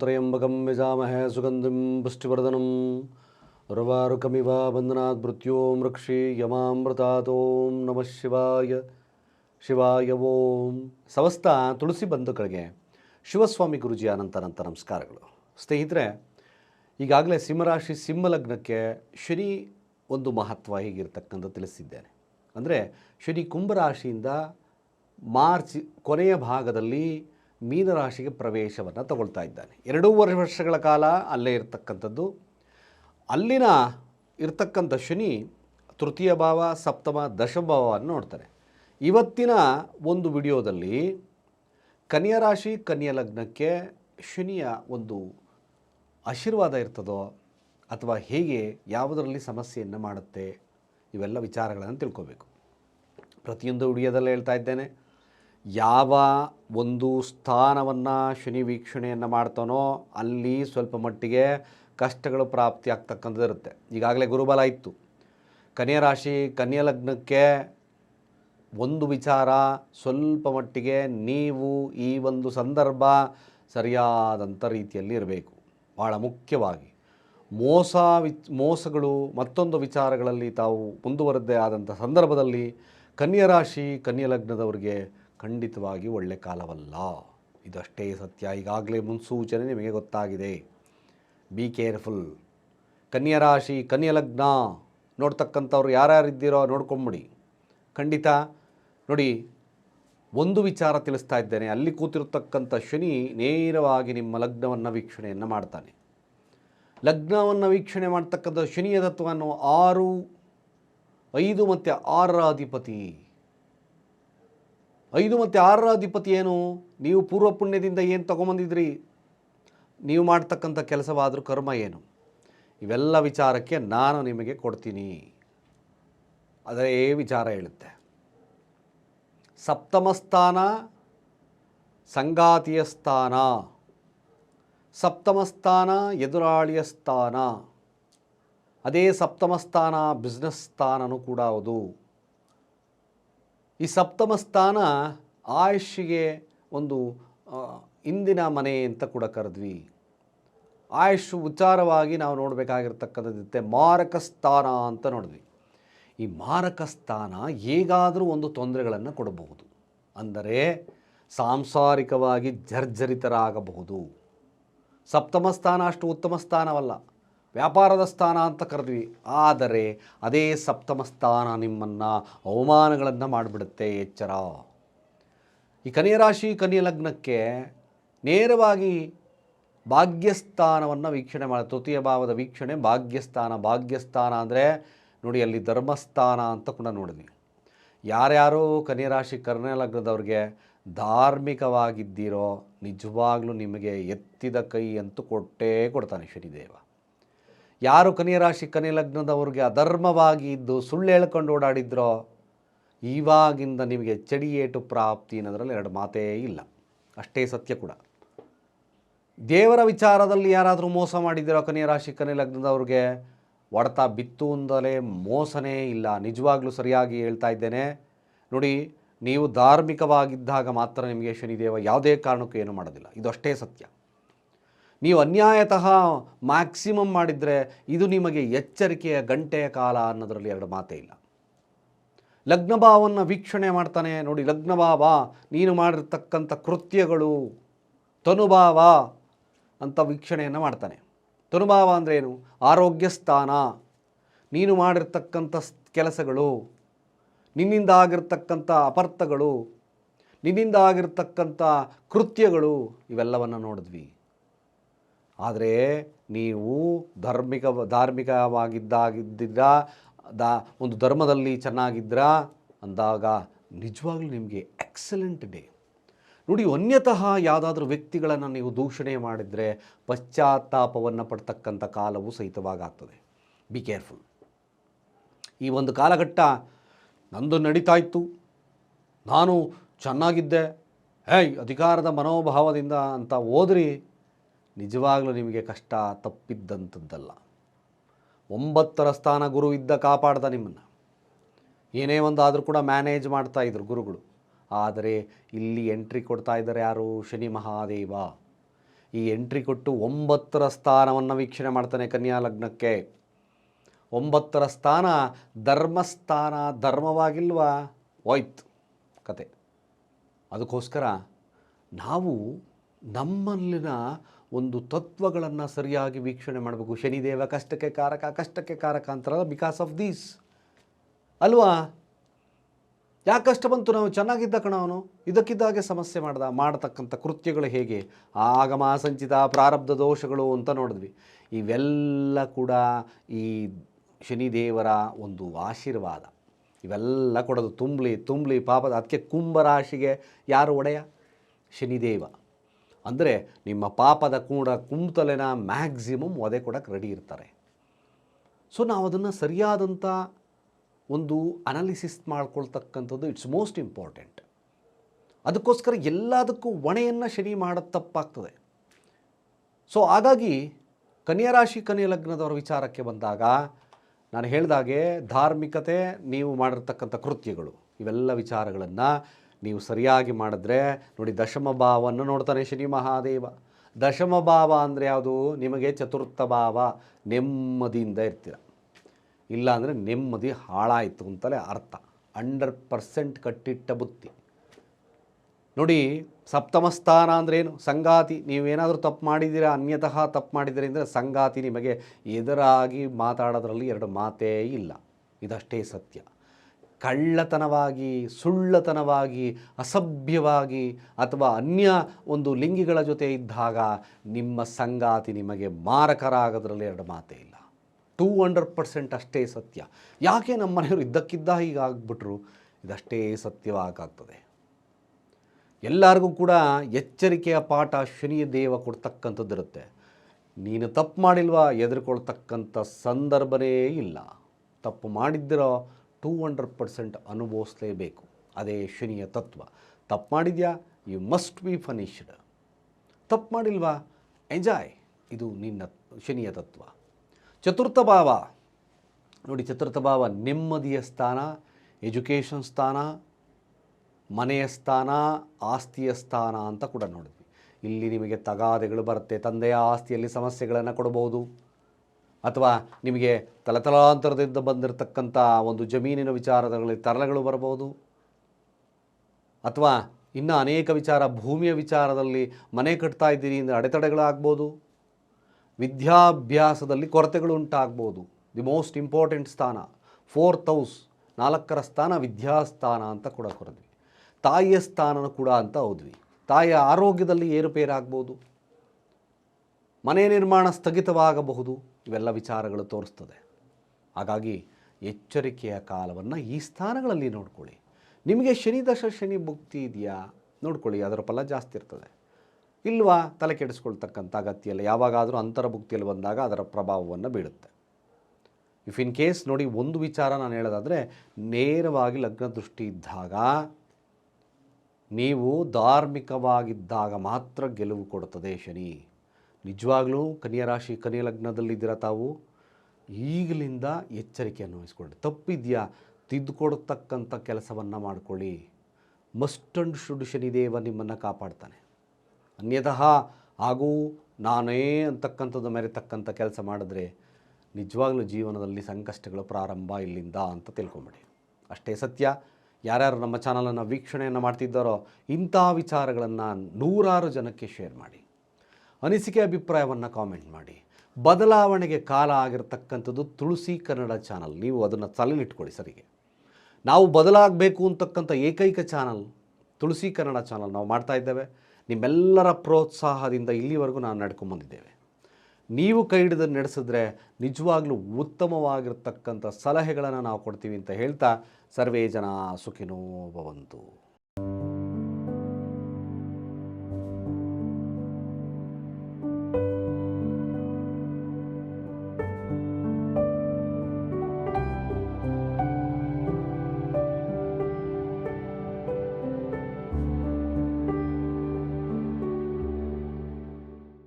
ತ್ರ್ಯಂಬಕಂ ಯಜಾಮಹೇ ಸುಗಂಧಿಂ ಪುಷ್ಟಿವರ್ಧನಂ ರವಾರುಕಮಿವ ಬಂಧನಾತ್ ಮೃತ್ಯೋ ಮೃಕ್ಷಿ ಯಮಾಮೃತಾತೋಂ ನಮಃ ಶಿವಾಯ ಶಿವಾಯ ಓಂ ಸಮಸ್ತ ತುಳಸಿ ಬಂಧುಗಳಿಗೆ ಶಿವಸ್ವಾಮಿ ಗುರುಜಿ ಅನಂತ ಅನಂತ ನಮಸ್ಕಾರಗಳು. ಸ್ನೇಹಿತರೆ, ಈಗಾಗಲೇ ಸಿಂಹರಾಶಿ ಸಿಂಹಲಗ್ನಕ್ಕೆ ಶನಿ ಒಂದು ಮಹತ್ವ ಹೀಗಿರ್ತಕ್ಕಂಥ ತಿಳಿಸಿದ್ದೇನೆ. ಅಂದರೆ ಶನಿ ಕುಂಭರಾಶಿಯಿಂದ ಮಾರ್ಚ್ ಕೊನೆಯ ಭಾಗದಲ್ಲಿ ಮೀನರಾಶಿಗೆ ಪ್ರವೇಶವನ್ನು ತಗೊಳ್ತಾ ಇದ್ದಾನೆ. ಎರಡೂವರೆ ವರ್ಷಗಳ ಕಾಲ ಅಲ್ಲೇ ಇರತಕ್ಕಂಥದ್ದು. ಅಲ್ಲಿನ ಇರತಕ್ಕಂಥ ಶನಿ ತೃತೀಯ ಭಾವ, ಸಪ್ತಮ ದಶಭಾವವನ್ನು ನೋಡ್ತಾರೆ. ಇವತ್ತಿನ ಒಂದು ವಿಡಿಯೋದಲ್ಲಿ ಕನ್ಯಾ ರಾಶಿ, ಕನ್ಯಾ ಲಗ್ನಕ್ಕೆ ಶನಿಯ ಒಂದು ಆಶೀರ್ವಾದ ಇರ್ತದೋ ಅಥವಾ ಹೇಗೆ, ಯಾವುದರಲ್ಲಿ ಸಮಸ್ಯೆಯನ್ನು ಮಾಡುತ್ತೆ, ಇವೆಲ್ಲ ವಿಚಾರಗಳನ್ನು ತಿಳ್ಕೋಬೇಕು. ಪ್ರತಿಯೊಂದು ವಿಡಿಯೋದಲ್ಲೇ ಹೇಳ್ತಾ ಇದ್ದೇನೆ. ಯಾವ ಒಂದು ಸ್ಥಾನವನ್ನು ಶನಿ ವೀಕ್ಷಣೆಯನ್ನು ಮಾಡ್ತಾನೋ ಅಲ್ಲಿ ಸ್ವಲ್ಪ ಮಟ್ಟಿಗೆ ಕಷ್ಟಗಳು ಪ್ರಾಪ್ತಿ ಆಗ್ತಕ್ಕಂಥದ್ದು ಇರುತ್ತೆ. ಈಗಾಗಲೇ ಗುರುಬಲ ಇತ್ತು. ಕನ್ಯಾ ರಾಶಿ, ಕನ್ಯಾ ಲಗ್ನಕ್ಕೆ ಒಂದು ವಿಚಾರ, ಸ್ವಲ್ಪ ಮಟ್ಟಿಗೆ ನೀವು ಈ ಒಂದು ಸಂದರ್ಭ ಸರಿಯಾದಂಥ ರೀತಿಯಲ್ಲಿ ಇರಬೇಕು. ಭಾಳ ಮುಖ್ಯವಾಗಿ. ಮೋಸ ವಿ ಮೋಸಗಳು ಮತ್ತೊಂದು ವಿಚಾರಗಳಲ್ಲಿ ತಾವು ಮುಂದುವರೆದೇ ಆದಂಥ ಸಂದರ್ಭದಲ್ಲಿ ಕನ್ಯಾ ರಾಶಿ, ಕನ್ಯಾ ಖಂಡಿತವಾಗಿ ಒಳ್ಳೆ ಕಾಲವಲ್ಲ. ಇದಷ್ಟೇ ಸತ್ಯ. ಈಗಾಗಲೇ ಮುನ್ಸೂಚನೆ ನಿಮಗೆ ಗೊತ್ತಾಗಿದೆ. ಬಿ ಕೇರ್ಫುಲ್ ಕನ್ಯಾ ರಾಶಿ, ಕನ್ಯಾ ಲಗ್ನ, ನೋಡ್ತಕ್ಕಂಥವ್ರು ಯಾರ್ಯಾರಿದ್ದೀರೋ ನೋಡ್ಕೊಂಬಿಡಿ. ಖಂಡಿತ ನೋಡಿ, ಒಂದು ವಿಚಾರ ತಿಳಿಸ್ತಾ ಇದ್ದೇನೆ. ಅಲ್ಲಿ ಕೂತಿರ್ತಕ್ಕಂಥ ಶನಿ ನೇರವಾಗಿ ನಿಮ್ಮ ಲಗ್ನವನ್ನು ವೀಕ್ಷಣೆಯನ್ನು ಮಾಡ್ತಾನೆ. ಲಗ್ನವನ್ನು ವೀಕ್ಷಣೆ ಮಾಡ್ತಕ್ಕಂಥ ಶನಿಯ ತತ್ವವನ್ನು ಆರು, ಐದು ಮತ್ತು ಆರರ ಅಧಿಪತಿ ಐದು ಮತ್ತು ಆರರ ಅಧಿಪತಿ ಏನು? ನೀವು ಪೂರ್ವ ಪುಣ್ಯದಿಂದ ಏನು ತಗೊಂಬಂದಿದ್ರಿ? ನೀವು ಮಾಡ್ತಕ್ಕಂಥ ಕೆಲಸವಾದರೂ ಕರ್ಮ ಏನು? ಇವೆಲ್ಲ ವಿಚಾರಕ್ಕೆ ನಾನು ನಿಮಗೆ ಕೊಡ್ತೀನಿ. ಅದೇ ವಿಚಾರ ಹೇಳುತ್ತೆ. ಸಪ್ತಮ ಸ್ಥಾನ, ಸಂಗಾತಿಯ ಸ್ಥಾನ. ಸಪ್ತಮ ಸ್ಥಾನ, ಎದುರಾಳಿಯ ಸ್ಥಾನ. ಅದೇ ಸಪ್ತಮ ಸ್ಥಾನ ಬಿಸ್ನೆಸ್ ಸ್ಥಾನನೂ ಕೂಡ ಹೌದು. ಈ ಸಪ್ತಮ ಸ್ಥಾನ ಆಯುಷ್ಗೆ ಒಂದು ಇಂದಿನ ಮನೆ ಅಂತ ಕೂಡ ಕರೆದ್ವಿ. ಆಯುಷ್ ವಿಚಾರವಾಗಿ ನಾವು ನೋಡಬೇಕಾಗಿರ್ತಕ್ಕಂಥದ್ದಿತ್ತೆ ಮಾರಕ ಸ್ಥಾನ ಅಂತ ನೋಡಿದ್ವಿ. ಈ ಮಾರಕ ಸ್ಥಾನ ಹೇಗಾದರೂ ಒಂದು ತೊಂದರೆಗಳನ್ನು ಕೊಡಬಹುದು. ಅಂದರೆ ಸಾಂಸಾರಿಕವಾಗಿ ಜರ್ಜರಿತರಾಗಬಹುದು. ಸಪ್ತಮ ಸ್ಥಾನ ಅಷ್ಟು ಉತ್ತಮ ಸ್ಥಾನವಲ್ಲ. ವ್ಯಾಪಾರದ ಸ್ಥಾನ ಅಂತ ಕರೆದ್ವಿ. ಆದರೆ ಅದೇ ಸಪ್ತಮ ಸ್ಥಾನ ನಿಮ್ಮನ್ನು ಅವಮಾನಗಳನ್ನು ಮಾಡಿಬಿಡುತ್ತೆ, ಎಚ್ಚರ. ಈ ಕನ್ಯಾ ರಾಶಿ, ಕನ್ಯಾ ಲಗ್ನಕ್ಕೆ ನೇರವಾಗಿ ಭಾಗ್ಯಸ್ಥಾನವನ್ನು ವೀಕ್ಷಣೆ ಮಾಡಿ, ತೃತೀಯ ಭಾವದ ವೀಕ್ಷಣೆ ಭಾಗ್ಯಸ್ಥಾನ ಭಾಗ್ಯಸ್ಥಾನ ಅಂದರೆ ನೋಡಿ ಅಲ್ಲಿ ಧರ್ಮಸ್ಥಾನ ಅಂತ ಕೂಡ ನೋಡಿದ್ವಿ. ಯಾರ್ಯಾರು ಕನ್ಯಾ ರಾಶಿ, ಕನ್ಯ ಲಗ್ನದವ್ರಿಗೆ ಧಾರ್ಮಿಕವಾಗಿದ್ದೀರೋ ನಿಜವಾಗ್ಲೂ ನಿಮಗೆ ಎತ್ತಿದ ಕೈ ಅಂತೂ ಕೊಟ್ಟೇ ಕೊಡ್ತಾನೆ ಶನಿದೇವ. ಯಾರು ಕನ್ಯಾ ರಾಶಿ ಕನ್ಯಾ ಲಗ್ನದವ್ರಿಗೆ ಅಧರ್ಮವಾಗಿ ಇದ್ದು ಸುಳ್ಳು ಹೇಳ್ಕೊಂಡು ಓಡಾಡಿದ್ರೋ ಇವಾಗಿಂದ ನಿಮಗೆ ಚಡಿಯೇಟು ಪ್ರಾಪ್ತಿ ಅನ್ನೋದ್ರಲ್ಲಿ ಎರಡು ಮಾತೇ ಇಲ್ಲ. ಅಷ್ಟೇ ಸತ್ಯ ಕೂಡ. ದೇವರ ವಿಚಾರದಲ್ಲಿ ಯಾರಾದರೂ ಮೋಸ ಮಾಡಿದ್ದೀರೋ ಕನ್ಯಾ ರಾಶಿ ಕನ್ಯಾ ಲಗ್ನದವ್ರಿಗೆ ಹೊಡೆತ ಬಿತ್ತು ಅಂದಲೇ ಮೋಸನೇ ಇಲ್ಲ. ನಿಜವಾಗ್ಲೂ ಸರಿಯಾಗಿ ಹೇಳ್ತಾ ಇದ್ದೇನೆ. ನೋಡಿ, ನೀವು ಧಾರ್ಮಿಕವಾಗಿದ್ದಾಗ ಮಾತ್ರ ನಿಮಗೆ ಶನಿದೇವ ಯಾವುದೇ ಕಾರಣಕ್ಕೂ ಏನು ಮಾಡೋದಿಲ್ಲ. ಇದು ಅಷ್ಟೇ ಸತ್ಯ. ನೀವು ಅನ್ಯಾಯತಃ ಮ್ಯಾಕ್ಸಿಮಮ್ ಮಾಡಿದರೆ ಇದು ನಿಮಗೆ ಎಚ್ಚರಿಕೆಯ ಗಂಟೆಯ ಕಾಲ ಅನ್ನೋದರಲ್ಲಿ ಎರಡು ಮಾತೇ ಇಲ್ಲ. ಲಗ್ನಭಾವವನ್ನು ವೀಕ್ಷಣೆ ಮಾಡ್ತಾನೆ ನೋಡಿ, ಲಗ್ನಭಾವ, ನೀನು ಮಾಡಿರ್ತಕ್ಕಂಥ ಕೃತ್ಯಗಳು, ತನುಭಾವ ಅಂತ ವೀಕ್ಷಣೆಯನ್ನು ಮಾಡ್ತಾನೆ. ತನುಭಾವ ಅಂದರೆ ಏನು? ಆರೋಗ್ಯ ಸ್ಥಾನ. ನೀನು ಮಾಡಿರ್ತಕ್ಕಂಥ ಕೆಲಸಗಳು, ನಿನ್ನಿಂದ ಆಗಿರ್ತಕ್ಕಂಥ ಅಪರ್ಥಗಳು, ನಿನ್ನಿಂದ ಆಗಿರ್ತಕ್ಕಂಥ ಕೃತ್ಯಗಳು, ಇವೆಲ್ಲವನ್ನು ನೋಡಿದ್ವಿ. ಆದರೆ ನೀವು ಧಾರ್ಮಿಕ ಧಾರ್ಮಿಕವಾಗಿದ್ದಾಗಿದ್ದ ದಾ, ಒಂದು ಧರ್ಮದಲ್ಲಿ ಚೆನ್ನಾಗಿದ್ರಾ ಅಂದಾಗ ನಿಜವಾಗ್ಲೂ ನಿಮಗೆ ಎಕ್ಸಲೆಂಟ್ ಡೇ. ನೋಡಿ, ಅನ್ಯತಃ ಯಾವುದಾದ್ರೂ ವ್ಯಕ್ತಿಗಳನ್ನು ನೀವು ದೂಷಣೆ ಮಾಡಿದರೆ ಪಶ್ಚಾತ್ತಾಪವನ್ನು ಪಡ್ತಕ್ಕಂಥ ಕಾಲವು ಸಹಿತವಾಗಾಗ್ತದೆ ಬಿ ಕೇರ್ಫುಲ್ ಈ ಒಂದು ಕಾಲಘಟ್ಟ ನಂದು ನಡೀತಾ ಇತ್ತು. ನಾನು ಚೆನ್ನಾಗಿದ್ದೆ. ಹೇಯ್, ಅಧಿಕಾರದ ಮನೋಭಾವದಿಂದ ಅಂತ ಹೋದ್ರಿ. ನಿಜವಾಗ್ಲೂ ನಿಮಗೆ ಕಷ್ಟ ತಪ್ಪಿದ್ದಂಥದ್ದಲ್ಲ. ಒಂಬತ್ತರ ಸ್ಥಾನ ಗುರು ಇದ್ದ ಕಾಪಾಡ್ದ ನಿಮ್ಮನ್ನು. ಏನೇ ಒಂದು ಆದರೂ ಕೂಡ ಮ್ಯಾನೇಜ್ ಮಾಡ್ತಾ ಇದ್ರು ಗುರುಗಳು. ಆದರೆ ಇಲ್ಲಿ ಎಂಟ್ರಿ ಕೊಡ್ತಾ ಇದ್ದಾರೆ ಯಾರು? ಶನಿ ಮಹಾದೇವ. ಈ ಎಂಟ್ರಿ ಕೊಟ್ಟು ಒಂಬತ್ತರ ಸ್ಥಾನವನ್ನು ವೀಕ್ಷಣೆ ಮಾಡ್ತಾನೆ ಕನ್ಯಾ ಲಗ್ನಕ್ಕೆ. ಒಂಬತ್ತರ ಸ್ಥಾನ ಧರ್ಮಸ್ಥಾನ, ಧರ್ಮವಾಗಿಲ್ವಾ? ಹೋಯ್ತು ಕತೆ. ಅದಕ್ಕೋಸ್ಕರ ನಾವು ನಮ್ಮಲ್ಲಿನ ಒಂದು ತತ್ವಗಳನ್ನು ಸರಿಯಾಗಿ ವೀಕ್ಷಣೆ ಮಾಡಬೇಕು. ಶನಿದೇವ ಕಷ್ಟಕ್ಕೆ ಕಾರಕ ಕಷ್ಟಕ್ಕೆ ಕಾರಕ ಅಂತಾರಲ್ಲ ಬಿಕಾಸ್ ಆಫ್ ದೀಸ್ ಅಲ್ವಾ? ಯಾಕೆ ಕಷ್ಟ ಬಂತು? ನಾವು ಚೆನ್ನಾಗಿದ್ದ ಕಣ ಅವನು. ಇದಕ್ಕಿದ್ದಾಗೆ ಸಮಸ್ಯೆ ಮಾಡ್ದ, ಮಾಡತಕ್ಕಂಥ ಕೃತ್ಯಗಳು ಹೇಗೆ? ಆಗಮ ಸಂಚಿತ ಪ್ರಾರಬ್ಧ ದೋಷಗಳು ಅಂತ ನೋಡಿದ್ವಿ. ಇವೆಲ್ಲ ಕೂಡ ಈ ಶನಿದೇವರ ಒಂದು ಆಶೀರ್ವಾದ. ಇವೆಲ್ಲ ಕೊಡೋದು ತುಂಬಲಿ ತುಂಬಲಿ ಪಾಪದ, ಅದಕ್ಕೆ ಕುಂಭರಾಶಿಗೆ ಯಾರು ಒಡೆಯ? ಶನಿದೇವ. ಅಂದರೆ ನಿಮ್ಮ ಪಾಪದ ಕೂಡ ಕುಂತಲೆನ ಮ್ಯಾಕ್ಸಿಮಮ್ ಒದೆ ಕೊಡಕ್ಕೆ ರೆಡಿ ಇರ್ತಾರೆ. ಸೊ ನಾವು ಅದನ್ನು ಸರಿಯಾದಂಥ ಒಂದು ಅನಾಲಿಸಿಸ್ ಮಾಡ್ಕೊಳ್ತಕ್ಕಂಥದ್ದು ಇಟ್ಸ್ ಮೋಸ್ಟ್ ಇಂಪಾರ್ಟೆಂಟ್ ಅದಕ್ಕೋಸ್ಕರ ಎಲ್ಲದಕ್ಕೂ ಹೊಣೆಯನ್ನು ಶನಿ ಮಾಡೋದು ತಪ್ಪಾಗ್ತದೆ. ಸೊ ಹಾಗಾಗಿ ಕನ್ಯಾರಾಶಿ ಕನ್ಯ ಲಗ್ನದವರ ವಿಚಾರಕ್ಕೆ ಬಂದಾಗ ನಾನು ಹೇಳಿದಾಗೆ ಧಾರ್ಮಿಕತೆ ನೀವು ಮಾಡಿರ್ತಕ್ಕಂಥ ಕೃತ್ಯಗಳು ಇವೆಲ್ಲ ವಿಚಾರಗಳನ್ನು ನೀವು ಸರಿಯಾಗಿ ಮಾಡಿದ್ರೆ ನೋಡಿ ದಶಮ ಭಾವವನ್ನು ನೋಡ್ತಾನೆ ಶನಿ ಮಹಾದೇವ. ದಶಮ ಭಾವ ಅಂದರೆ ಯಾವುದು? ನಿಮಗೆ ಚತುರ್ಥ ಭಾವ, ನೆಮ್ಮದಿಯಿಂದ ಇರ್ತೀರ. ಇಲ್ಲ ಅಂದರೆ ನೆಮ್ಮದಿ ಹಾಳಾಯಿತು ಅಂತಲೇ ಅರ್ಥ. ಹಂಡ್ರೆಡ್ ಪರ್ಸೆಂಟ್ ಕಟ್ಟಿಟ್ಟ ಬುತ್ತಿ ನೋಡಿ, ಸಪ್ತಮ ಸ್ಥಾನ ಅಂದ್ರೇನು ಸಂಗಾತಿ. ನೀವೇನಾದರೂ ತಪ್ಪು ಮಾಡಿದ್ದೀರಾ? ಅನ್ಯತಃ ತಪ್ಪು ಮಾಡಿದ್ದೀರಿ ಅಂದರೆ ಸಂಗಾತಿ ನಿಮಗೆ ಎದುರಾಗಿ ಮಾತಾಡೋದ್ರಲ್ಲಿ ಎರಡು ಮಾತೇ ಇಲ್ಲ. ಇದಷ್ಟೇ ಸತ್ಯ. ಕಳ್ಳತನವಾಗಿ, ಸುಳ್ಳತನವಾಗಿ, ಅಸಭ್ಯವಾಗಿ ಅಥವಾ ಅನ್ಯ ಒಂದು ಲಿಂಗಿಗಳ ಜೊತೆ ಇದ್ದಾಗ ನಿಮ್ಮ ಸಂಗಾತಿ ನಿಮಗೆ ಮಾರಕರಾಗೋದ್ರಲ್ಲಿ ಎರಡು ಮಾತೇ ಇಲ್ಲ. ಟೂ ಹಂಡ್ರೆಡ್ ಪರ್ಸೆಂಟ್ ಅಷ್ಟೇ ಸತ್ಯ. ಯಾಕೆ ನಮ್ಮ ಮನೆಯವರು ಇದ್ದಕ್ಕಿದ್ದ ಹೀಗಾಗ್ಬಿಟ್ರು ಇದಷ್ಟೇ ಸತ್ಯವಾಗ್ತದೆ. ಎಲ್ಲರಿಗೂ ಕೂಡ ಎಚ್ಚರಿಕೆಯ ಪಾಠ ಶನಿಯ ದೇವ ಕೊಡ್ತಕ್ಕಂಥದ್ದಿರುತ್ತೆ ನೀನು ತಪ್ಪು ಮಾಡಿಲ್ವಾ? ಎದುರ್ಕೊಳ್ತಕ್ಕಂಥ ಸಂದರ್ಭನೇ ಇಲ್ಲ. ತಪ್ಪು ಮಾಡಿದ್ದಿರೋ? ಟೂ ಹಂಡ್ರೆಡ್ ಪರ್ಸೆಂಟ್ ಅನುಭವಿಸಲೇಬೇಕು. ಅದೇ ಶನಿಯ ತತ್ವ. ತಪ್ಪು ಮಾಡಿದ್ಯಾ? ಯು ಮಸ್ಟ್ ಬಿ ಫನಿಶ್ಡ್ ತಪ್ಪು ಮಾಡಿಲ್ವಾ? ಎಂಜಾಯ್ ಇದು ನಿನ್ನ ಶನಿಯ ತತ್ವ. ಚತುರ್ಥ ಭಾವ. ನೋಡಿ, ಚತುರ್ಥ ಭಾವ ನೆಮ್ಮದಿಯ ಸ್ಥಾನ ಎಜುಕೇಷನ್ ಸ್ಥಾನ, ಮನೆಯ ಸ್ಥಾನ, ಆಸ್ತಿಯ ಸ್ಥಾನ ಅಂತ ಕೂಡ ನೋಡಿದ್ವಿ. ಇಲ್ಲಿ ನಿಮಗೆ ತಗಾದೆಗಳು ಬರುತ್ತೆ. ತಂದೆಯ ಆಸ್ತಿಯಲ್ಲಿ ಸಮಸ್ಯೆಗಳನ್ನು ಕೊಡಬಹುದು ಅಥವಾ ನಿಮಗೆ ತಲತಲಾಂತರದಿಂದ ಬಂದಿರತಕ್ಕಂಥ ಒಂದು ಜಮೀನಿನ ವಿಚಾರದಲ್ಲಿ ತರಲೆಗಳು ಬರಬಹುದು? ಅಥವಾ ಇನ್ನು ಅನೇಕ ವಿಚಾರ ಭೂಮಿಯ ವಿಚಾರದಲ್ಲಿ ಮನೆ ಕಟ್ತಾ ಇದ್ದೀರಿ ಅಂದರೆ ಅಡೆತಡೆಗಳಾಗ್ಬೋದು? ವಿದ್ಯಾಭ್ಯಾಸದಲ್ಲಿ ಕೊರತೆಗಳು ಉಂಟಾಗ್ಬೋದು. ದಿ ಮೋಸ್ಟ್ ಇಂಪಾರ್ಟೆಂಟ್ ಸ್ಥಾನ ಫೋರ್ತ್ ಹೌಸ್ ನಾಲ್ಕರ ಸ್ಥಾನ ವಿದ್ಯಾಸ್ಥಾನ ಅಂತ ಕೂಡ ಕೊರದ್ವಿ ತಾಯಿಯ ಸ್ಥಾನನ ಕೂಡ ಅಂತ ಹೋದ್ವಿ. ತಾಯಿಯ ಆರೋಗ್ಯದಲ್ಲಿ ಏರುಪೇರಾಗ್ಬೋದು. ಮನೆ ನಿರ್ಮಾಣ ಸ್ಥಗಿತವಾಗಬಹುದು. ಇವೆಲ್ಲ ವಿಚಾರಗಳು ತೋರಿಸ್ತದೆ. ಹಾಗಾಗಿ ಎಚ್ಚರಿಕೆಯ ಕಾಲವನ್ನು ಈ ಸ್ಥಾನಗಳಲ್ಲಿ ನೋಡ್ಕೊಳ್ಳಿ. ನಿಮಗೆ ಶನಿ, ದಶ, ಶನಿ ಭುಕ್ತಿ ಇದೆಯಾ? ನೋಡ್ಕೊಳ್ಳಿ, ಅದರ ಫಲ ಜಾಸ್ತಿ ಇರ್ತದೆ. ಇಲ್ವಾ? ತಲೆ ಕೆಡಿಸ್ಕೊಳ್ತಕ್ಕಂಥ ಅಗತ್ಯ ಇಲ್ಲ ಯಾವಾಗಾದರೂ ಅಂತರ ಭುಕ್ತಿಯಲ್ಲಿ ಬಂದಾಗ ಅದರ ಪ್ರಭಾವವನ್ನು ಬೀಳುತ್ತೆ. ಇಫ್ ಇನ್ ಕೇಸ್ ನೋಡಿ ಒಂದು ವಿಚಾರ ನಾನು ಹೇಳೋದಾದರೆ, ನೇರವಾಗಿ ಲಗ್ನ ದೃಷ್ಟಿ ಇದ್ದಾಗ, ನೀವು ಧಾರ್ಮಿಕವಾಗಿದ್ದಾಗ ಮಾತ್ರ ಗೆಲುವು ಕೊಡುತ್ತದೆ ಶನಿ. ನಿಜವಾಗ್ಲೂ ಕನ್ಯಾ ರಾಶಿ, ಕನ್ಯಾ ಲಗ್ನದಲ್ಲಿದ್ದೀರ ತಾವು? ಈಗಲಿಂದ ಎಚ್ಚರಿಕೆಯನ್ನು ವಹಿಸ್ಕೊಳ್ಳಿ. ತಪ್ಪಿದೆಯಾ? ತಿದ್ದುಕೊಡ್ತಕ್ಕಂಥ ಕೆಲಸವನ್ನು ಮಾಡಿಕೊಳ್ಳಿ. ಮಸ್ಟ್ ಅಂಡ್ ಶುಡ್ ಶನಿದೇವ ನಿಮ್ಮನ್ನು ಕಾಪಾಡ್ತಾನೆ. ಅನ್ಯತಃ ಹಾಗೂ ನಾನೇ ಅಂತಕ್ಕಂಥದ್ದು ಮೆರೆತಕ್ಕಂಥ ಕೆಲಸ ಮಾಡಿದ್ರೆ ನಿಜವಾಗ್ಲೂ ಜೀವನದಲ್ಲಿ ಸಂಕಷ್ಟಗಳು ಪ್ರಾರಂಭ ಇಲ್ಲಿಂದ ಅಂತ ತಿಳ್ಕೊಂಬಿಡಿ. ಅಷ್ಟೇ ಸತ್ಯ. ಯಾರ್ಯಾರು ನಮ್ಮ ಚಾನಲನ್ನು ವೀಕ್ಷಣೆಯನ್ನು ಮಾಡ್ತಿದ್ದಾರೋ ಇಂಥ ವಿಚಾರಗಳನ್ನು ನೂರಾರು ಜನಕ್ಕೆ ಶೇರ್ ಮಾಡಿ. ಅನಿಸಿಕೆ ಅಭಿಪ್ರಾಯವನ್ನು ಕಾಮೆಂಟ್ ಮಾಡಿ. ಬದಲಾವಣೆಗೆ ಕಾಲ ಆಗಿರತಕ್ಕಂಥದ್ದು ತುಳಸಿ ಕನ್ನಡ ಚಾನಲ್ ನೀವು ಅದನ್ನು ತಲೆಲಿಟ್ಕೊಳ್ಳಿ ಸರಿಗೆ. ನಾವು ಬದಲಾಗಬೇಕು ಅಂತಕ್ಕಂಥ ಏಕೈಕ ಚಾನಲ್ ತುಳಸಿ ಕನ್ನಡ ಚಾನಲ್ ನಾವು ಮಾಡ್ತಾ ಇದ್ದೇವೆ. ನಿಮ್ಮೆಲ್ಲರ ಪ್ರೋತ್ಸಾಹದಿಂದ ಇಲ್ಲಿವರೆಗೂ ನಾವು ನಡ್ಕೊಂಬಂದಿದ್ದೇವೆ ನೀವು ಕೈ ಹಿಡಿದು ನಡೆಸಿದ್ರೆ ನಿಜವಾಗ್ಲೂ ಉತ್ತಮವಾಗಿರ್ತಕ್ಕಂಥ ಸಲಹೆಗಳನ್ನು ನಾವು ಕೊಡ್ತೀವಿ ಅಂತ ಹೇಳ್ತಾ ಸರ್ವೇ ಜನ ಸುಖಿನೋ ಭವಂತು.